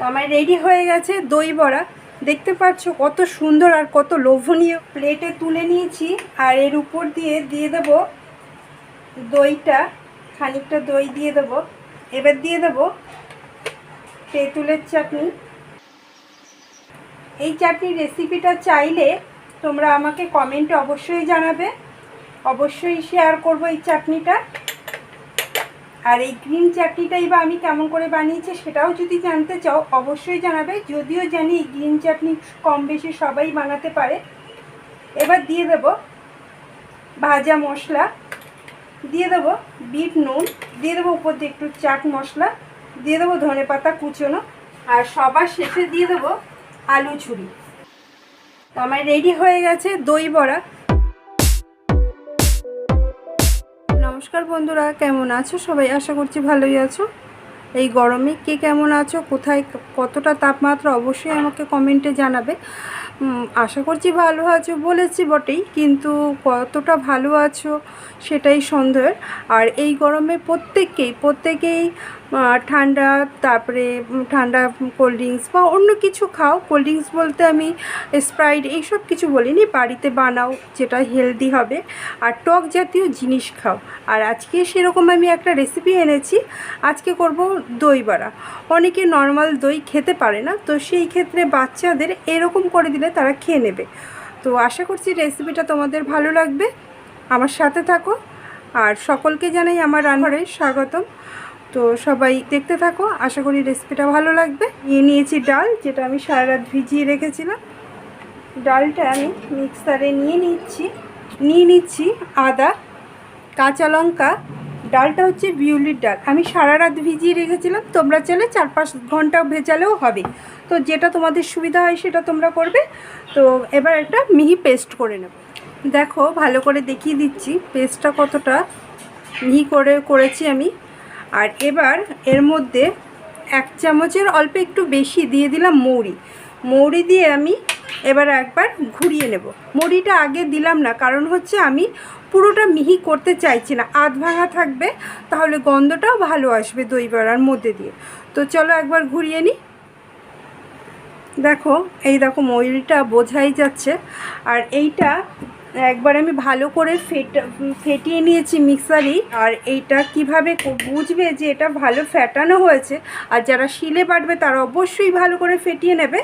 তো আমার রেডি হয়ে গেছে দই বড়া। দেখতে পাচ্ছ কত সুন্দর আর কত লোভনীয় প্লেটে তুলে নিয়েছি। আর এর উপর দিয়ে দিয়ে দেব দইটা, খানিকটা দই দিয়ে দেব। এবার দিয়ে দেব তেঁতুলের চাটনি। এই চাটনির রেসিপিটা চাইলে তোমরা আমাকে কমেন্টে অবশ্যই জানাবে। অবশ্যই শেয়ার করব এই চাটনিটা। আর এই গ্রিন চাটনিটাই বা আমি কেমন করে বানিয়েছি সেটাও যদি জানতে চাও, অবশ্যই জানাবে। যদিও জানি এই গ্রিন চাটনি কম বেশি সবাই বানাতে পারে। এবার দিয়ে দেব ভাজা মশলা, দিয়ে দেব বিট নুন, দিয়ে দেবো উপর দিয়ে একটু চাট মশলা, দিয়ে দেবো ধনে পাতা কুচোনো, আর সবার শেষে দিয়ে দেবো আলু ছুরি। তো আমার রেডি হয়ে গেছে দই বড়া। নমস্কার বন্ধুরা, কেমন আছো? সবাই আশা করছি ভালোই আছো। এই গরমে কে কেমন আছো, কোথায় কতটা তাপমাত্রা অবশ্যই আমাকে কমেন্টে জানাবে। আশা করছি ভালো আছো বলেছি বটেই, কিন্তু কতটা ভালো আছো সেটাই সন্দেহের আর এই গরমে প্রত্যেককেই, প্রত্যেকেই ঠান্ডা, তারপরে ঠান্ডা কোল্ড ড্রিঙ্কস বা অন্য কিছু খাও। কোল্ড ড্রিঙ্কস বলতে আমি স্প্রাইট এইসব কিছু বলিনি। বাড়িতে বানাও, যেটা হেলদি হবে। আর টক জাতীয় জিনিস খাও। আর আজকে সেরকম আমি একটা রেসিপি এনেছি। আজকে করব দই বড়া। অনেকে নর্মাল দই খেতে পারে না। তো সেই ক্ষেত্রে বাচ্চাদের এরকম করে দিলে তারা খেয়ে নেবে। তো আশা করছি রেসিপিটা তোমাদের ভালো লাগবে। আমার সাথে থাকো। আর সকলকে জানাই আমার রান্নারে স্বাগতম। তো সবাই দেখতে থাকো, আশা করি রেসিপিটা ভালো লাগবে। নিয়ে নিয়েছি ডাল, যেটা আমি সারা রাত ভিজিয়ে রেখেছিলাম। ডালটা আমি মিক্সারে নিয়ে নিচ্ছি। নিয়ে নিচ্ছি আদা, কাঁচা লঙ্কা। ডালটা হচ্ছে বিউলির ডাল। আমি সারা রাত ভিজিয়ে রেখেছিলাম, তোমরা চাইলে চার পাঁচ ঘণ্টা ভেজালেও হবে। তো যেটা তোমাদের সুবিধা হয় সেটা তোমরা করবে। তো এবার একটা মিহি পেস্ট করে নেব। দেখো, ভালো করে দেখিয়ে দিচ্ছি, পেস্টটা কতটা মিহি করে করেছি আমি। আর এবার এর মধ্যে এক চামচের অল্প একটু বেশি দিয়ে দিলাম মৌরি। মৌরি দিয়ে আমি এবার একবার ঘুরিয়ে নেব। মৌরিটা আগে দিলাম না, কারণ হচ্ছে আমি পুরোটা মিহি করতে চাইছি না। আধ ভাঙা থাকবে, তাহলে গন্ধটাও ভালো আসবে দই বড়ার মধ্যে দিয়ে। তো চলো একবার ঘুরিয়ে নিই। দেখো, এই দেখো ময়ূরীটা বোঝাই যাচ্ছে। আর এইটা একবার আমি ভালো করে ফেট, ফেটিয়ে নিয়েছি মিক্সারি আর এইটা কীভাবে বুঝবে যে এটা ভালো ফেটানো হয়েছে। আর যারা শিলে বাটবে তারা অবশ্যই ভালো করে ফেটিয়ে নেবে।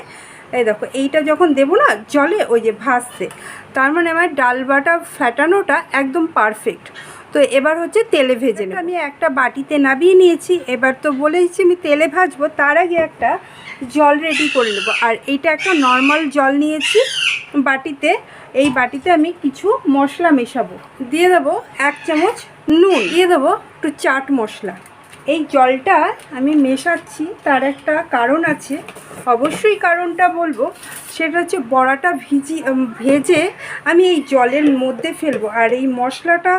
এই দেখো, এইটা যখন দেবো না, জলে ওই যে ভাসছে তার মানে আমার ডাল বাটা একদম পারফেক্ট তো এবার হচ্ছে তেলে ভেজে নেব। আমি একটা বাটিতে নামিয়ে নিয়েছি, এবার তো বলেইছি আমি তেলে ভাজবো, তার আগে একটা জল রেডি করে নেব। আর এইটা একটা নর্মাল জল নিয়েছি বাটিতে। এই বাটিতে আমি কিছু মশলা মেশাবো। দিয়ে দেবো এক চামচ নুন। দিয়ে দেবো একটু চাট মশলা। এই জলটা আমি মেশাচ্ছি, তার একটা কারণ আছে। অবশ্যই কারণটা বলব, সেটা হচ্ছে বড়াটা ভিজি ভেজে আমি এই জলের মধ্যে ফেলব। আর এই মশলাটা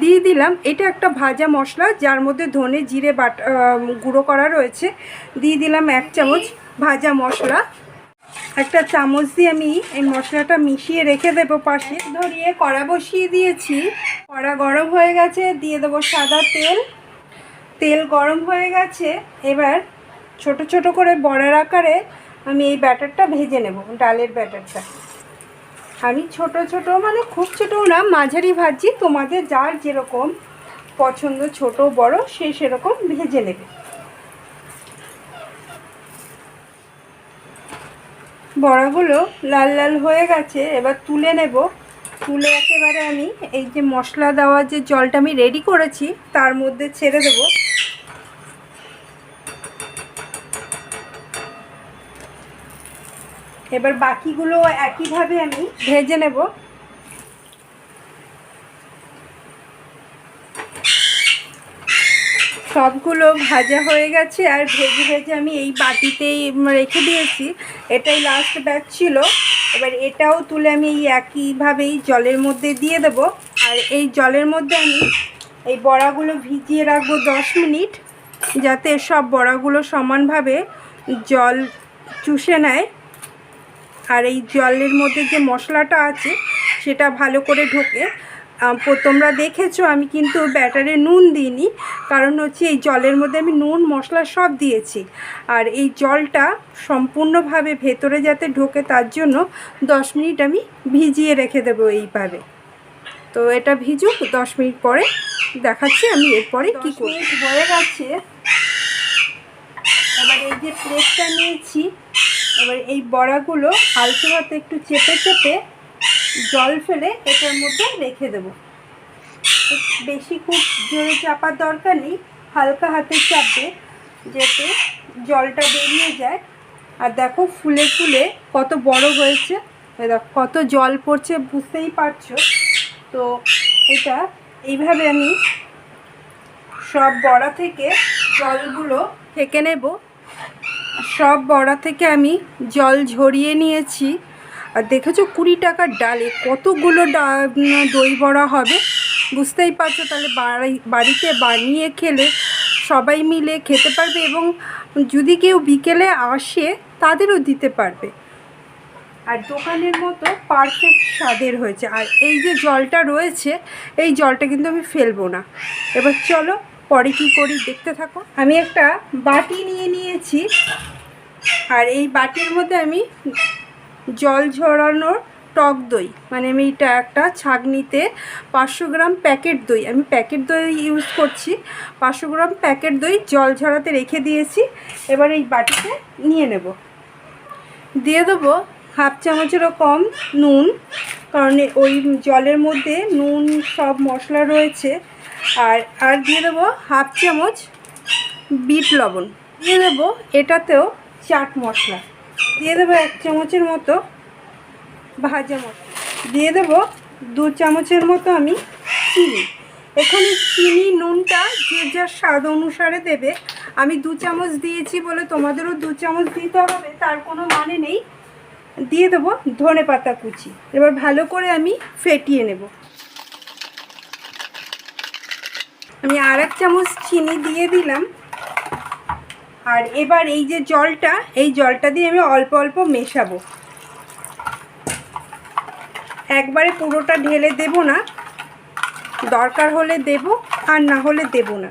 দিয়ে দিলাম, এটা একটা ভাজা মশলা, যার মধ্যে ধনে, জিরে, বাট গুঁড়ো করা রয়েছে। দিয়ে দিলাম এক চামচ ভাজা মশলা। একটা চামচ দিয়ে আমি এই মশলাটা মিশিয়ে রেখে দেবো পাশে। ধরিয়ে কড়া বসিয়ে দিয়েছি। কড়া গরম হয়ে গেছে, দিয়ে দেবো সাদা তেল। তেল গরম হয়ে গেছে, এবার ছোট ছোট করে বড়ার আকারে আমি এই ব্যাটারটা ভেজে নেব, ডালের ব্যাটারটা। আমি ছোট ছোট মানে খুব ছোটও না, মাঝারি ভাজি, তোমাদের যার যেরকম পছন্দ, ছোট বড়, সে সেরকম ভেজে নেবে। বড়াগুলো লাল লাল হয়ে গেছে, এবার তুলে নেব। তুলে একেবারে আমি এই যে মশলা দেওয়া যে জলটা আমি রেডি করেছি, তার মধ্যে ছেড়ে দেব। এবার বাকিগুলো একইভাবে আমি ভেজে নেব। সবগুলো ভাজা হয়ে গেছে আর ভেজে ভেজে আমি এই বাটিতেই রেখে দিয়েছি। এটাই লাস্ট ব্যাচ ছিল। এবার এটাও তুলে আমি এই একইভাবেই জলের মধ্যে দিয়ে দেব। আর এই জলের মধ্যে আমি এই বড়াগুলো ভিজিয়ে রাখব দশ মিনিট, যাতে সব বড়াগুলো সমানভাবে জল চুষে নেয়। আর এই জলের মধ্যে যে মশলাটা আছে, সেটা ভালো করে ঢোকে। তোমরা দেখেছ আমি কিন্তু ব্যাটারে নুন দিইনি কারণ হচ্ছে এই জলের মধ্যে আমি নুন মশলা সব দিয়েছি। আর এই জলটা সম্পূর্ণভাবে ভেতরে যাতে ঢোকে তার জন্য দশ মিনিট আমি ভিজিয়ে রেখে দেবো এইভাবে। তো এটা ভিজুক দশ মিনিট পরে দেখাচ্ছি আমি এরপরে কী করি হয়ে গেছে। এবার এই যে প্লেটটা নিয়েছি এবার এই বড়াগুলো হালকা হাতে একটু চেপে চেপে জল ফেলে এটার মধ্যে রেখে দেবো। বেশি খুব জোরে চাপার দরকার নেই, হালকা হাতে চাপবে যাতে জলটা বেরিয়ে যায়। আর দেখো ফুলে ফুলে কত বড় হয়েছে দেখো, কত জল পড়ছে, বুঝতেই পারছ? তো এটা এইভাবে আমি সব বড়া থেকে জলগুলো থেকে নেব। সব বড়া থেকে আমি জল ঝরিয়ে নিয়েছি। আর দেখেছ কুড়ি টাকার ডালে কতগুলো দই বড়া হবে? বুঝতেই পারছ, তাহলে বাড়ি, বাড়িতে বানিয়ে খেলে সবাই মিলে খেতে পারবে এবং যদি কেউ বিকেলে আসে, তাদেরও দিতে পারবে। আর দোকানের মতো পারফেক্ট স্বাদের হয়েছে। আর এই যে জলটা রয়েছে, এই জলটা কিন্তু আমি ফেলব না। এবার চলো, পরে কী করি দেখতে থাকো। আমি একটা বাটি নিয়ে নিয়েছি। আর এই বাটির মধ্যে আমি জল ঝরানোর টক দই। মানে আমি এটা একটা ছাগনিতে পাঁচশো গ্রাম প্যাকেট দই, আমি প্যাকেট দই ইউজ করছি। পাঁচশো গ্রাম প্যাকেট দই জল ঝরাতে রেখে দিয়েছি। এবার এই বাটিতে নিয়ে নেব। দিয়ে দেবো হাফ চামচেরও কম নুন, কারণ ওই জলের মধ্যে নুন সব মশলা রয়েছে। আর আর দিয়ে দেবো হাফ চামচ বিট লবণ। দিয়ে দেবো এটাতেও চাট মশলা। দিয়ে দেবো এক চামচের মতো ভাজা মশলা দিয়ে দেবো দু চামচের মতো আমি চিনি। এখানে চিনি নুনটা যে যার স্বাদ অনুসারে দেবে। আমি দু চামচ দিয়েছি বলে তোমাদেরও দু চামচ দিতে হবে তার কোনো মানে নেই। দিয়ে দেবো ধনে পাতা কুচি। এবার ভালো করে আমি ফেটিয়ে নেব। আমি আর এক চামচ চিনি দিয়ে দিলাম। আর এবার এই যে জলটা, এই জলটা দিয়ে আমি অল্প অল্প মেশাবো। একবারে পুরোটা ঢেলে দেব না। দরকার হলে দেব, আর না হলে দেব না।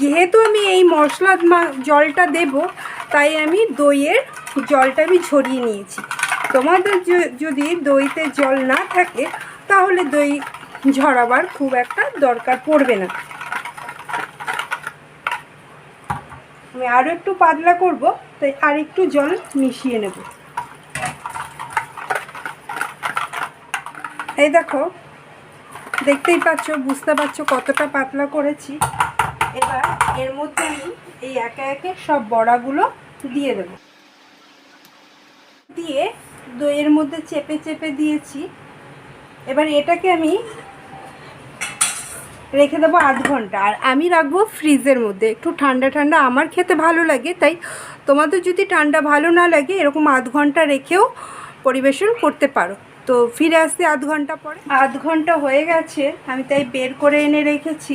যেহেতু আমি এই মশলা জলটা দেব, তাই আমি দইয়ের জলটা আমি ঝরিয়ে নিয়েছি। তোমাদের যদি দইতে জল না থাকে, তাহলে দই ঝরাবার খুব একটা দরকার পড়বে না। আমি আরও একটু পাতলা করব, তাই আর একটু জল মিশিয়ে নেব। এই দেখো, দেখতেই পাচ্ছ, বুঝতে পারছ কতটা পাতলা করেছি। এবার এর মধ্যে আমি এই একে একে সব বড়াগুলো দিয়ে দেব। দিয়ে দইয়ের মধ্যে চেপে চেপে দিয়েছি। এবার এটাকে আমি রেখে দেবো আধ ঘণ্টা। আর আমি রাখব ফ্রিজের মধ্যে। একটু ঠান্ডা ঠান্ডা আমার খেতে ভালো লাগে, তাই তোমাদের যদি ঠান্ডা ভালো না লাগে, এরকম আধ ঘণ্টা রেখেও পরিবেশন করতে পারো। তো ফিরে আসতে আধ ঘণ্টা পরে। আধ ঘণ্টা হয়ে গেছে, আমি তাই বের করে এনে রেখেছি।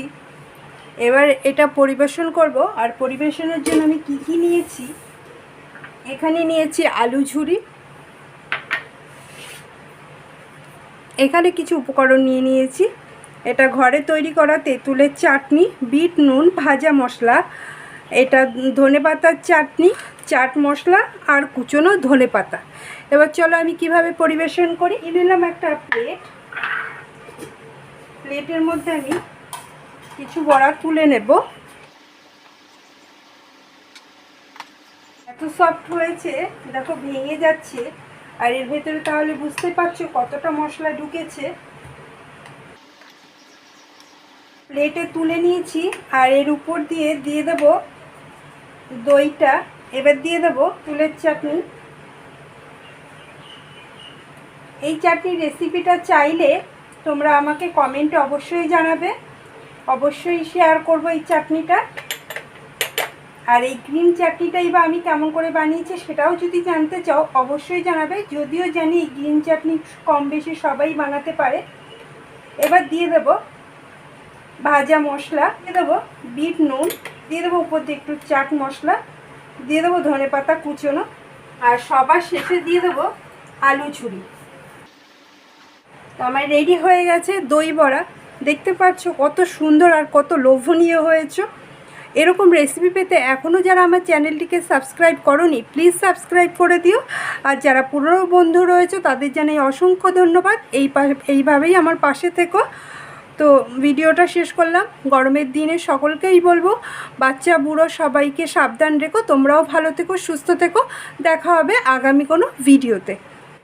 এবার এটা পরিবেশন করব। আর পরিবেশনের জন্য আমি কি কি নিয়েছি? এখানে নিয়েছি আলু ঝুরি। এখানে কিছু উপকরণ নিয়ে নিয়েছি। এটা ঘরে তৈরি করা তেঁতুলের চাটনি, বিট, নুন, ভাজা মশলা, এটা ধনে পাতার চাটনি, চাট মশলা আর কুচনো ধনে পাতা। এবার চলো আমি কীভাবে পরিবেশন করি? নিলাম একটা প্লেট প্লেটের মধ্যে আমি কিছু বড়া তুলে নেব। এত সফট হয়েছে, দেখো ভেঙে যাচ্ছে। আর এর ভেতরে তাহলে বুঝতে পারছ কতটা মশলা ঢুকেছে। প্লেটে তুলে নিয়েছি, আর এর উপর দিয়ে দিয়ে দেব দইটা। এবার দিয়ে দেব তুলের চাটনি। এই চাটনির রেসিপিটা চাইলে তোমরা আমাকে কমেন্টে অবশ্যই জানাবে। অবশ্যই শেয়ার করব এই চাটনিটা। আর এই গ্রিন চাটনিটাই বা আমি কেমন করে বানিয়েছি সেটাও যদি জানতে চাও, অবশ্যই জানাবে। যদিও জানি গ্রিন চাটনি কম বেশি সবাই বানাতে পারে। এবার দিয়ে দেবো ভাজা মশলা দিয়ে দেবো বিট নুন, দিয়ে দেবো উপর দিয়ে একটু চাট মশলা, দিয়ে দেবো ধনে পাতা কুচোনো, আর সবার শেষে দিয়ে দেবো আলু ঝুরি তো আমার রেডি হয়ে গেছে দই বড়া। দেখতে পাচ্ছ কত সুন্দর আর কত লোভনীয় হয়েছে। এরকম রেসিপি পেতে এখনও যারা আমার চ্যানেলটিকে সাবস্ক্রাইব করনি প্লিজ সাবস্ক্রাইব করে দিও। আর যারা পুরনো বন্ধু রয়েছে, তাদের জানাই অসংখ্য ধন্যবাদ। এই এইভাবেই আমার পাশে থেকো। তো ভিডিওটা শেষ করলাম। গরমের দিনে সকলকেই বলব, বাচ্চা, বুড়ো সবাইকে সাবধান রেখো, তোমরাও ভালো থেকো, সুস্থ থেকো। দেখা হবে আগামী কোনো ভিডিওতে।